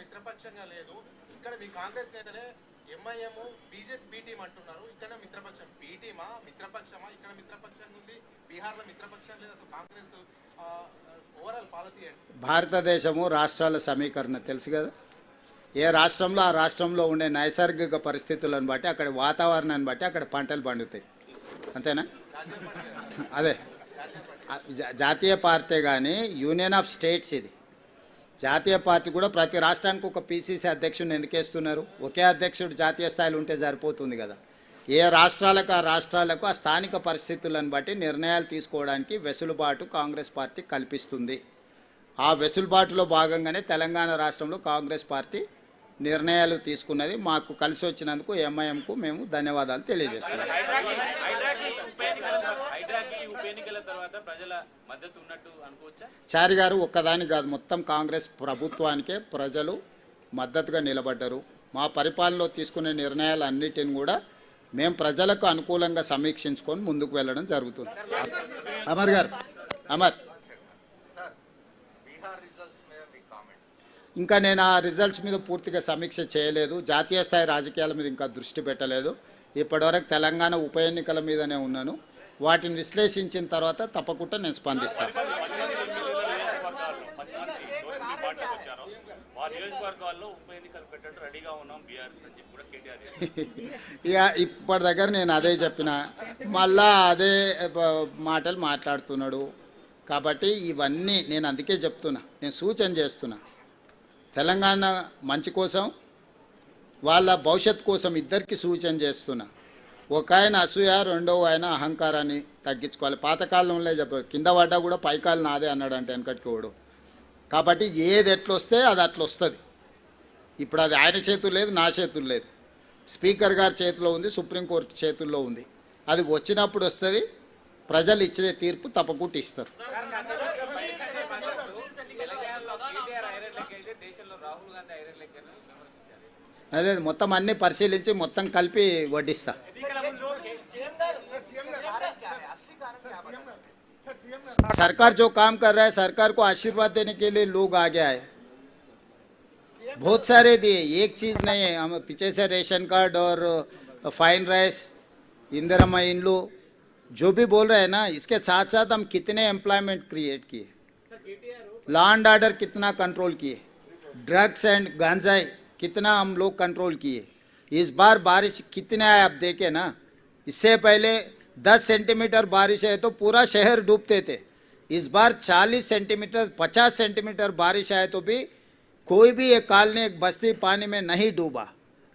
మిత్రపక్షంగా లేదు. ఇక్కడ మీ కాంగ్రెస్ నేతలే ఎంఐఎం బీజేపీ బి టీం అంటున్నారు. ఇక్కడ మిత్రపక్షం. బి టీమా? మిత్రపక్షమా? ఇక్కడ మిత్రపక్షం ఉంది. బీహార్లో మిత్రపక్షం లేదు. అసలు కాంగ్రెస్ ఓవరాల్ పాలసీ ఏంటి? భారతదేశము రాష్ట్రాల సమీకరణ. తెలుసు కదా? ఏ రాష్ట్రంలో ఆ రాష్ట్రంలో ఉండే నైసర్గిక పరిస్థితులను బట్టి అక్కడ వాతావరణాన్ని బట్టి అక్కడ పంటలు పండుతాయి. అంతేనా? అదే. జాతీయ పార్టీ కానీ యూనియన్ ఆఫ్ స్టేట్స్ ఇది. జాతీయ పార్టీ కూడా ప్రతి రాష్ట్రానికి ఒక పీసీసీ అధ్యక్షుడిని ఎందుకేస్తున్నారు? ఒకే అధ్యక్షుడు జాతీయ స్థాయిలో ఉంటే సరిపోతుంది కదా. ఏ రాష్ట్రాలకు ఆ రాష్ట్రాలకు ఆ స్థానిక పరిస్థితులను బట్టి నిర్ణయాలు తీసుకోవడానికి వెసులుబాటు కాంగ్రెస్ పార్టీ కల్పిస్తుంది. ఆ వెసులుబాటులో భాగంగానే తెలంగాణ రాష్ట్రంలో కాంగ్రెస్ పార్టీ నిర్ణయాలు తీసుకున్నది. మాకు కలిసి వచ్చినందుకు ఎంఐఎంకు మేము ధన్యవాదాలు తెలియజేస్తున్నాం హైడ్రాకి హైడ్రాకి ఉప ఎన్నికల తర్వాత హైడ్రాకి ఉప ఎన్నికల తర్వాత ప్రజల మద్దతు ఉన్నట్టు అనుకోవచ్చా? చారి గారు ఒక్కదాని కాదు మొత్తం కాంగ్రెస్ ప్రభుత్వానికే ప్రజలు మద్దతుగా నిలబడ్డారు. మా పరిపాలనలో తీసుకునే నిర్ణయాలు అన్నిటిని కూడా మేము ప్రజలకు అనుకూలంగా సమీక్షించుకొని ముందుకు వెళ్ళడం జరుగుతుంది. అమర్ గారు అమర్. ఇంకా నేను ఆ రిజల్ట్స్ మీద పూర్తిగా సమీక్ష చేయలేదు. జాతీయ స్థాయి రాజకీయాల మీద ఇంకా దృష్టి పెట్టలేదు. ఇప్పటివరకు తెలంగాణ ఉప ఎన్నికల మీదనే ఉన్నాను. వాటిని విశ్లేషించిన తర్వాత తప్పకుండా నేను స్పందిస్తాను ఇప్పటి దగ్గర నేను అదే చెప్పిన. మళ్ళా అదే మాటలు మాట్లాడుతున్నాడు. కాబట్టి ఇవన్నీ నేను అందుకే చెప్తున్నా. నేను సూచన చేస్తున్నా. తెలంగాణ మంచి కోసం వాళ్ళ భవిష్యత్ కోసం ఇద్దరికి సూచన చేస్తున్నా. ఒక ఆయన అసూయ రెండో ఆయన అహంకారాన్ని తగ్గించుకోవాలి. పాతకాలంలో చెప్పారు కింద పడ్డా కూడా పైకాలు నాదే అన్నాడు అంటే వెనకటికోడు కాబట్టి ఏది ఎట్లొస్తే అది అట్లా వస్తుంది ఇప్పుడు అది ఆయన చేతులు లేదు నా చేతులు లేదు. స్పీకర్ గారి చేతిలో ఉంది సుప్రీంకోర్టు చేతుల్లో ఉంది. అది వచ్చినప్పుడు వస్తుంది ప్రజలు ఇచ్చే తీర్పు తప్పకుండా ఇస్తారు. అదే మొత్తం అన్ని పరిశీలించి మొత్తం కలిపి వడ్డిస్తా सरकार जो काम कर रहा है सरकार को आशीर्वाद देने के लिए लोग आगे आए बहुत सारे दिए एक चीज़ नहीं है हम पीछे से रेशन कार्ड और फाइन राइस इंदिरा इंड्लू जो भी बोल रहे हैं ना इसके साथ साथ हम कितने एम्प्लॉयमेंट क्रिएट किए लॉ एंड ऑर्डर कितना कंट्रोल किए ड्रग्स एंड गांजाई कितना हम लोग कंट्रोल किए। इस बार बारिश कितने आए आप देखे ना। इससे पहले 10 सेंटीमीटर बारिश है तो पूरा शहर डूबते थे। इस बार 40 सेंटीमीटर 50 सेंटीमीटर बारिश आए तो भी कोई भी एक कॉलोनी, एक बस्ती पानी में नहीं डूबा।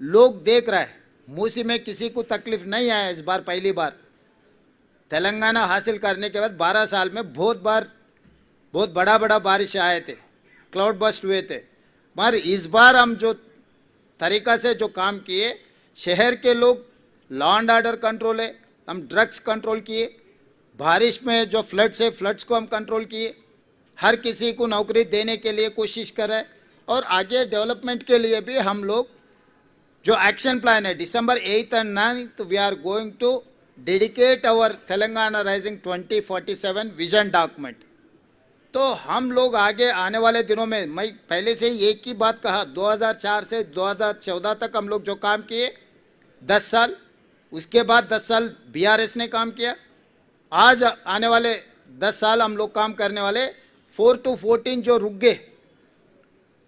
लोग देख रहे हैं। मूसी में किसी को तकलीफ़ नहीं आया इस बार पहली बार। तेलंगाना हासिल करने के बाद 12 साल में बहुत बार, बहुत बड़ा बड़ा बारिश आए थे। क्लाउड बस्ट हुए थे। मगर इस बार हम जो तरीका से जो काम किए, शहर के लोग लॉ एंड ऑर्डर कंट्रोल है, हम ड्रग्स कंट्रोल किए, बारिश में जो फ्लड्स है फ्लड्स को हम कंट्रोल किए, हर किसी को नौकरी देने के लिए कोशिश कर रहे और आगे डेवलपमेंट के लिए भी हम लोग जो एक्शन प्लान है December eight and ninth we are going to dedicate our Telangana rising 2047 vision document तो हम लोग आगे आने वाले दिनों में, मैं पहले से ही एक ही बात कहा 2004 से 2014 तक हम लोग जो काम किए 10 साल, उसके बाद 10 साल बीआरएस ने काम किया, आज आने वाले 10 साल हम लोग काम करने वाले 4 टू 14 जो रुक गए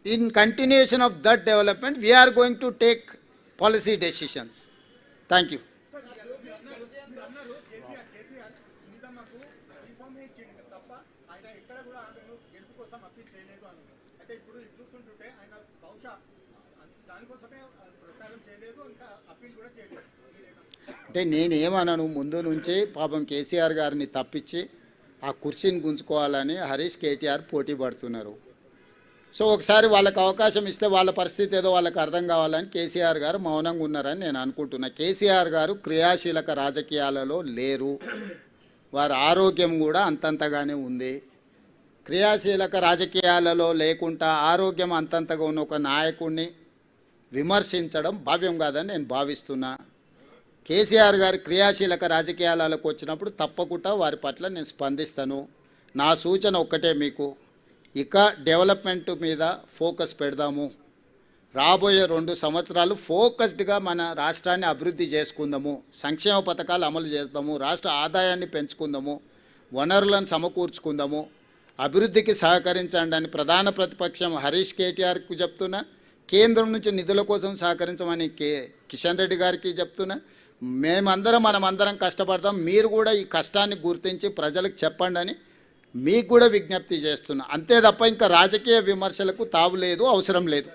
in continuation of that development we are going to take policy decisions. Thank you. పెద్దమ్మకు రిఫార్మ్ ఇచ్చింది తప్ప ఆయన ఎక్కడ కూడా ఆమెను గెలుపు కోసం అప్పీల్ చేయలేదు అని. అయితే ఇప్పుడు చూస్తుంటుంటే ఆయన బహుశా దానికోసమే ప్రచారం చేయలేదు ఇంకా అప్పీల్ కూడా చేయలేదు. అంటే నేనేమన్నాను ముందు నుంచి పాపం కేసీఆర్ గారిని తప్పించి ఆ కుర్చీని గుంజుకోవాలని హరీష్ కేటీఆర్ పోటీ పడుతున్నారు. సో ఒకసారి వాళ్ళకి అవకాశం ఇస్తే వాళ్ళ పరిస్థితి ఏదో వాళ్ళకి అర్థం కావాలని కేసీఆర్ గారు మౌనంగా ఉన్నారని నేను అనుకుంటున్నా. కేసీఆర్ గారు క్రియాశీలక రాజకీయాలలో లేరు. వారి ఆరోగ్యం కూడా అంతంతగానే ఉంది. క్రియాశీలక రాజకీయాలలో లేకుండా ఆరోగ్యం అంతంతగా ఉన్న ఒక నాయకుడిని విమర్శించడం భావ్యం కాదని నేను భావిస్తున్నా. కేసీఆర్ గారు క్రియాశీలక రాజకీయాలకు వచ్చినప్పుడు తప్పకుండా వారి పట్ల నేను స్పందిస్తాను. నా సూచన ఒక్కటే మీకు. ఇక డెవలప్మెంట్ మీద ఫోకస్ పెడదాము. రాబోయే రెండు సంవత్సరాలు ఫోకస్డ్గా మన రాష్ట్రాన్ని అభివృద్ధి చేసుకుందాము సంక్షేమ పథకాలు అమలు చేద్దాము రాష్ట్ర ఆదాయాన్ని పెంచుకుందాము వనరులను సమకూర్చుకుందాము. అభివృద్ధికి సహకరించండి అని ప్రధాన ప్రతిపక్షం హరీష్ కేటీఆర్కు చెప్తున్నా కేంద్రం నుంచి నిధుల కోసం సహకరించమని కే కిషన్ రెడ్డి గారికి చెప్తున్నా మేమందరం మనమందరం కష్టపడతాం మీరు కూడా ఈ కష్టాన్ని గుర్తించి ప్రజలకు చెప్పండి అని మీకు కూడా విజ్ఞప్తి చేస్తున్నా. అంతే తప్ప ఇంకా రాజకీయ విమర్శలకు తావు లేదు అవసరం లేదు.